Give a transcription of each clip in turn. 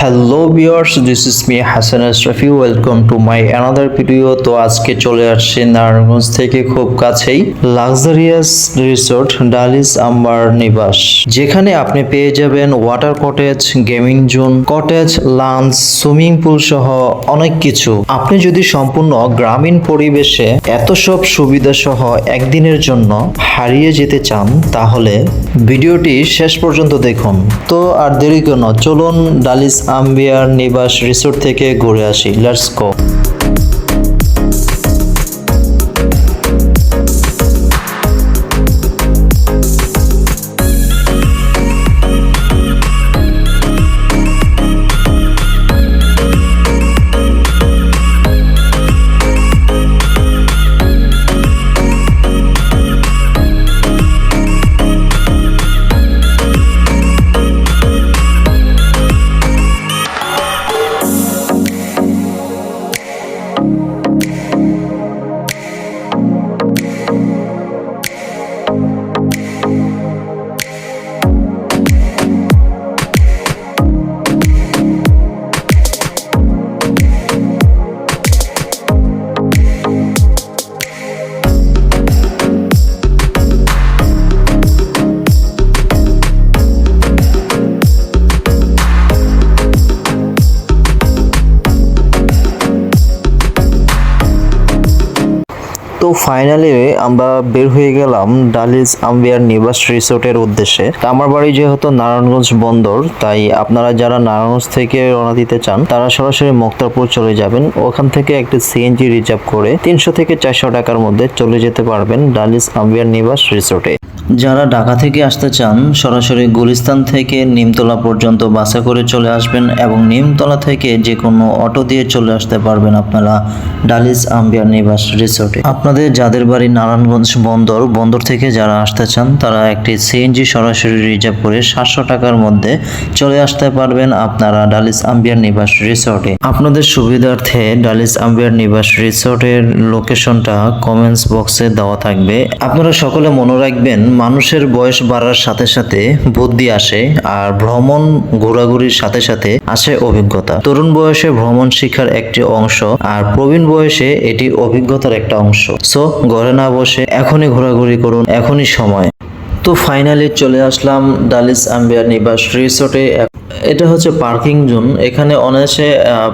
Hello viewers this is me Hasan Ashrafi welcome to my another video তো আজকে চলে আসছে নারায়ণগঞ্জ থেকে খুব কাছেই লাক্সারিয়াস রিসোর্ট ডালিস আম্বার নিবাস যেখানে আপনি পেয়ে যাবেন water cottage gaming zone cottage lunch swimming pool সহ অনেক কিছু। আপনি যদি সম্পূর্ণ গ্রামীণ পরিবেশে এত সব সুবিধা সহ একদিনের জন্য হারিয়ে যেতে চান, তাহলে ভিডিওটি শেষ পর্যন্ত দেখুন। তো আর দেরি কেন, চলুন ডালিস আম্বিয়ার নিবাস রিসোর্ট থেকে ঘুরে আসি। লেটস গো তো ফাইনালি আমরা বের হয়ে গেলাম ডালিস আম্বিয়ার নিবাস রিসোর্টের উদ্দেশ্যে। আমার বাড়ি যেহেতু নারায়ণগঞ্জ বন্দর, তাই আপনারা যারা নারায়ণগঞ্জ থেকে রওনা দিতে চান, তারা সরাসরি মুক্তারপুর চলে যাবেন। ওখান থেকে একটি সিএনজি রিজার্ভ করে তিনশো থেকে চারশো টাকার মধ্যে চলে যেতে পারবেন ডালিস আম্বিয়ার নিবাস রিসোর্টে। যারা ঢাকা থেকে আসতে চান, সরাসরি গুলিস্তান থেকে নিমতলা পর্যন্ত বাসে করে চলে আসবেন এবং নিমতলা থেকে যে কোনো অটো দিয়ে চলে আসতে পারবেন আপনারা ডালিজ আম্বিয়ার নিবাস রিসোর্টে। আপনাদের যাদের বাড়ি নারায়ণগঞ্জ বন্দর বন্দর থেকে যারা আসতে চান, তারা একটি সিএনজি সরাসরি রিজার্ভ করে সাতশো টাকার মধ্যে চলে আসতে পারবেন আপনারা ডালিস আম্বিয়ার নিবাস রিসোর্টে। আপনাদের সুবিধার্থে ডালিস আম্বিয়ার নিবাস রিসোর্টের লোকেশনটা কমেন্টস বক্সে দেওয়া থাকবে। আপনারা সকলে মনে রাখবেন মানুষের বয়স বাড়ার সাথে সাথে বুদ্ধি আসে আর ভ্রমণ ঘোরাঘুরির সাথে সাথে আসে অভিজ্ঞতা। তরুণ বয়সে ভ্রমণ শিক্ষার একটি অংশ আর প্রবীণ বয়সে এটি অভিজ্ঞতার একটা অংশ। সো, ঘরে না বসে এখনই ঘোরাঘুরি করুন, এখনই সময়। তো ফাইনালি চলে আসলাম ডালিস আম্বিয়ার নিবাস রিসোর্টে এটা হচ্ছে পার্কিং জোন। এখানে অনায়াসে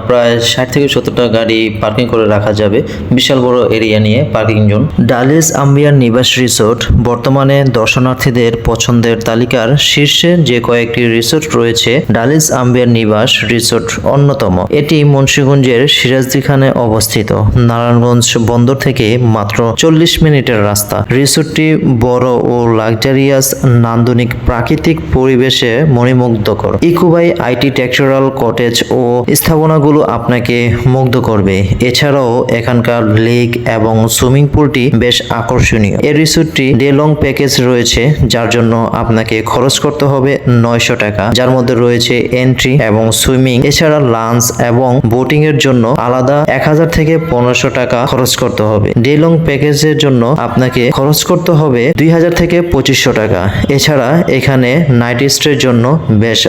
প্রায় ষাট থেকে সত্তরটা গাড়ি পার্কিং করে রাখা যাবে। বিশাল বড় এরিয়া নিয়ে পার্কিং জোন। ডালিস আম্বিয়ার নিবাস রিসোর্ট, বর্তমানে দর্শনার্থীদের পছন্দের তালিকার শীর্ষে যে কয়েকটি রিসোর্ট রয়েছে, ডালিস আম্বিয়ার নিবাস রিসোর্ট অন্যতম। এটি মুন্সিগঞ্জের সিরাজদিখানে অবস্থিত। নারায়ণগঞ্জ বন্দর থেকে মাত্র চল্লিশ মিনিটের রাস্তা। রিসোর্টটি বড় ও লাক্সারিয়াস, নান্দনিক প্রাকৃতিক পরিবেশে মণিমুগ্ধকর। ইকুবাই আইটি টেক্সচারাল কটেজ ও স্থাপনাগুলো আপনাকে মুগ্ধ করবে। এছাড়াও এখানকার লেক এবং সুইমিং পুলটি বেশ আকর্ষণীয়। এই রিসোর্টটি ডে লং প্যাকেজ রয়েছে, যার জন্য আপনাকে খরচ করতে হবে নয়শো টাকা। যার মধ্যে রয়েছে এন্ট্রি এবং সুইমিং, এছাড়া লাঞ্চ এবং বোটিং এর জন্য আলাদা এক হাজার থেকে পনেরোশো টাকা খরচ করতে হবে। ডে লং প্যাকেজের জন্য আপনাকে খরচ করতে হবে দুই হাজার থেকে পঁচিশশো টাকা। এছাড়া এখানে নাইট স্টের জন্য বেশ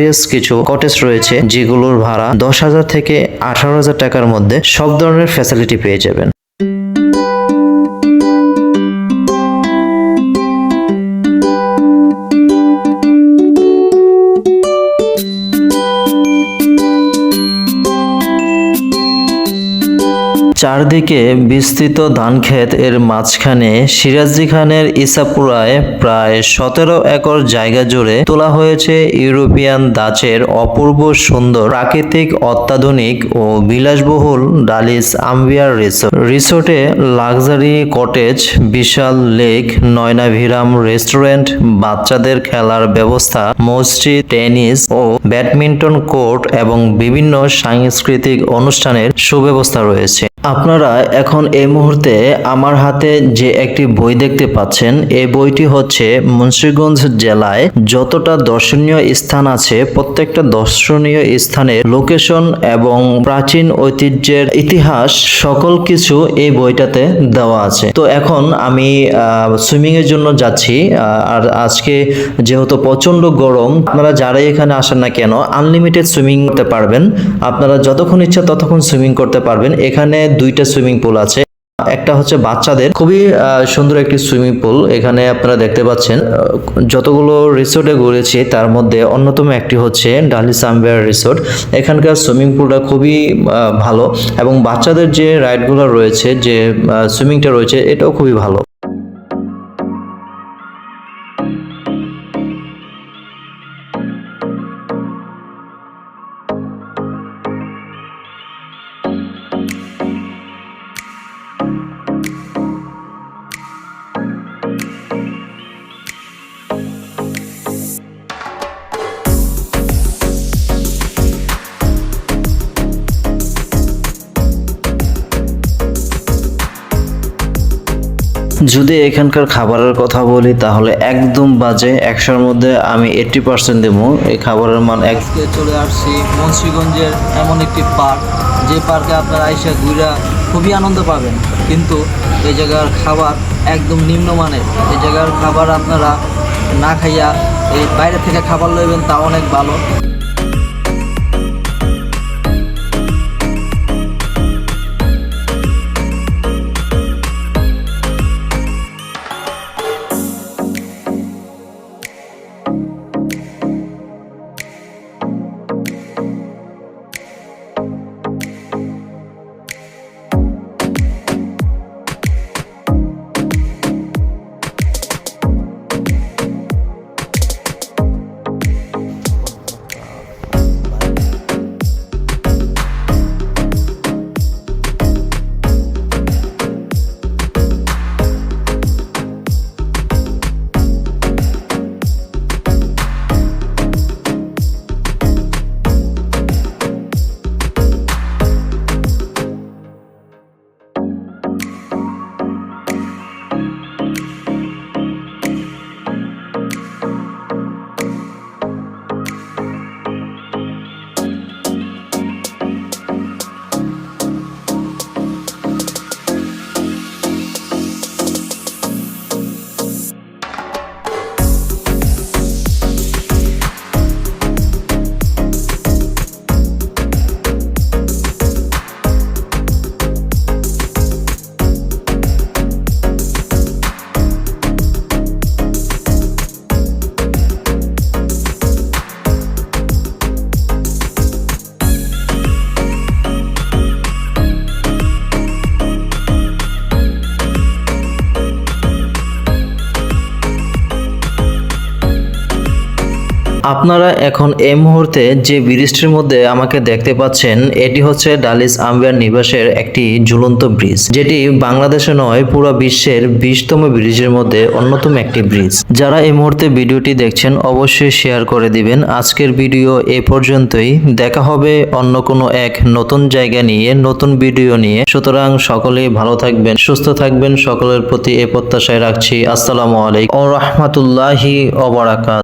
লাক্সারিয়াস কিছু কটেজ রয়েছে, যেগুলোর ভাড়া দশ হাজার থেকে আঠারো হাজার টাকার মধ্যে সব ধরনের ফ্যাসিলিটি পেয়ে যাবেন। চারদিকে বিস্তৃত ধানক্ষেত এর মাঝখানে সিরাজি খানের ইসাপুরায় প্রায় সতেরো একর জায়গা জুড়ে তোলা হয়েছে ইউরোপিয়ান দাচের অপূর্ব সুন্দর প্রাকৃতিক, অত্যাধুনিক ও বিলাসবহুল ডালিস আম্বিয়ার রিসোর্ট। রিসোর্টে লাক্সারি কটেজ, বিশাল লেক, নয়নাভিরাম রেস্টুরেন্ট, বাচ্চাদের খেলার ব্যবস্থা, মসজিদ, টেনিস ও ব্যাডমিন্টন কোর্ট এবং বিভিন্ন সাংস্কৃতিক অনুষ্ঠানের সুব্যবস্থা রয়েছে। আপনারা এখন এই মুহূর্তে আমার হাতে যে একটি বই দেখতে পাচ্ছেন, এই বইটি হচ্ছে মুন্সিগঞ্জ জেলায় যতটা দর্শনীয় স্থান আছে, প্রত্যেকটা দর্শনীয় স্থানের লোকেশন এবং প্রাচীন ঐতিহ্যের ইতিহাস, সকল কিছু এই বইটাতে দেওয়া আছে। তো এখন আমি সুইমিং এর জন্য যাচ্ছি আর আজকে যেহেতু প্রচণ্ড গরম, আপনারা যারাই এখানে আসেন না কেন আনলিমিটেড সুইমিং করতে পারবেন। আপনারা যতক্ষণ ইচ্ছা ততক্ষণ সুইমিং করতে পারবেন। এখানে দুইটা সুইমিং পুল আছে। একটা হচ্ছে বাচ্চাদের। খুবই সুন্দর একটি সুইমিং পুল এখানে আপনারা দেখতে পাচ্ছেন যতগুলো রিসোর্টে ঘুরেছি, তার মধ্যে অন্যতম একটি হচ্ছে ডালি সামবেয়ার রিসোর্ট এখানকার সুইমিং পুলটা খুবই ভালো। এবং বাচ্চাদের যে রাইডগুলো রয়েছে, যে সুইমিংটা রয়েছে, এটাও খুবই ভালো। যদি এখানকার খাবারের কথা বলি, তাহলে একদম বাজে। একশোর মধ্যে আমি এইট্টি পার্সেন্ট দেবো। এই খাবারের মান এক চলে আসছি মুন্সিগঞ্জের এমন একটি পার্ক। যে পার্কে আপনারা আইসা ঘুরা খুবই আনন্দ পাবেন। কিন্তু এই জায়গার খাবার একদম নিম্নমানের। এই জায়গার খাবার আপনারা না খাইয়া এই বাইরে থেকে খাবার লইবেন তা অনেক ভালো। আপনারা এখন এই মুহূর্তে যে ব্রিজটির মধ্যে আমাকে দেখতে পাচ্ছেন, এটি হচ্ছে ডালিস আম্বিয়ার নিবাসের একটি ঝুলন্ত ব্রিজ। যেটি বাংলাদেশে নয়, পুরো বিশ্বের বিশতম ব্রিজের মধ্যে অন্যতম একটি ব্রিজ। যারা এই মুহূর্তে ভিডিওটি দেখছেন, অবশ্যই শেয়ার করে দিবেন। আজকের ভিডিও এ পর্যন্তই। দেখা হবে অন্য কোনো এক নতুন জায়গা নিয়ে, নতুন ভিডিও নিয়ে। সুতরাং সকলেই ভালো থাকবেন, সুস্থ থাকবেন। সকলের প্রতি এ প্রত্যাশায় রাখছি। আসসালামু আলাইকুম। ও রহমতুল্লাহি ওবারাকাত